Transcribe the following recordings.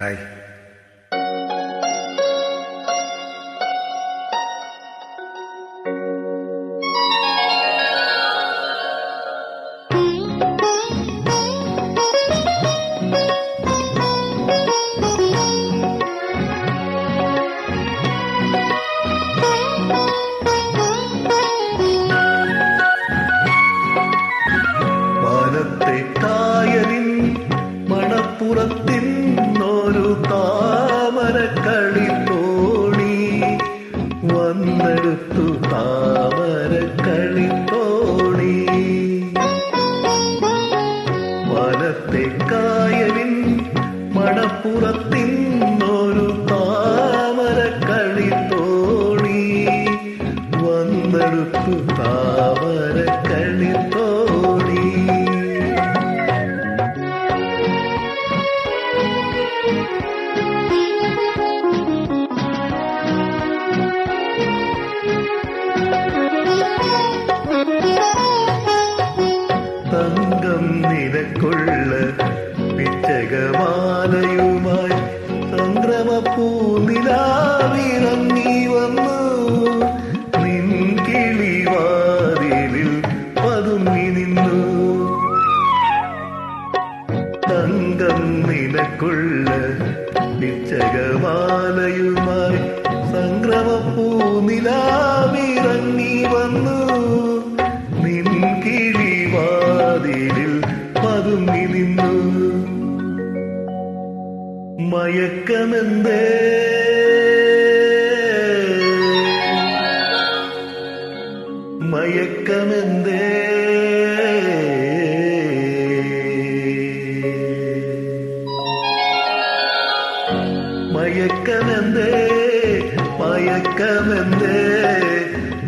Hi. തങ്കം നിരക്കുള്ള പിച്ചകമാലയു തങ്കം നിനക്കുള്ള നിശ്ചകമാലയുമായി സംക്രമപ്പൂ നിലാവിറങ്ങി വന്നു. നിൻ കിഴിവാതിലിൽ പതുങ്ങി നിന്നു. മയക്കമെന്തേ? മയക്കമെന്തേ? മയക്കമെന്തേ മയക്കമെന്തേ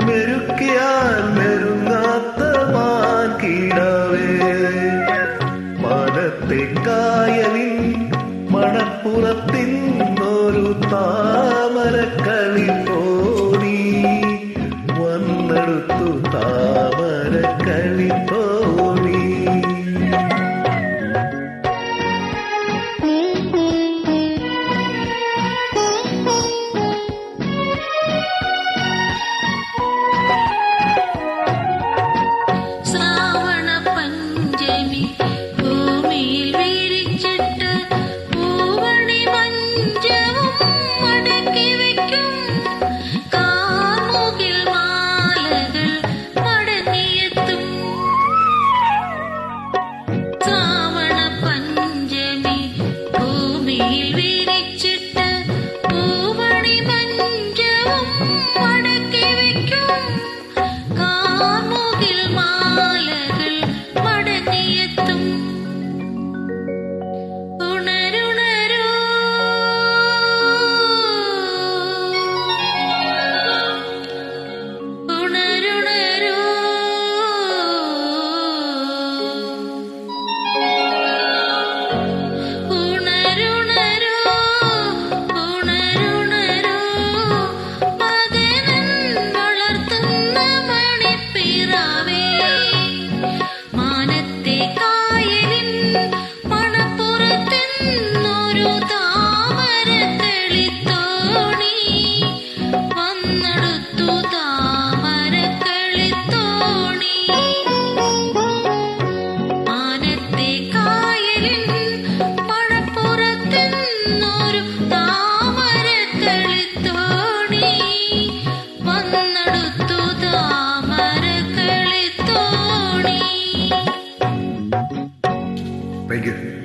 മെരുക്കിയാൽ മെരുങ്ങാത്ത മാൻ കീടവേ മനത്തെ കായലിൽ മണപ്പുറത്തിന്നൊരു താമരക്കളി പോടി വന്നെടുത്തു താമരക്കളി പോ again.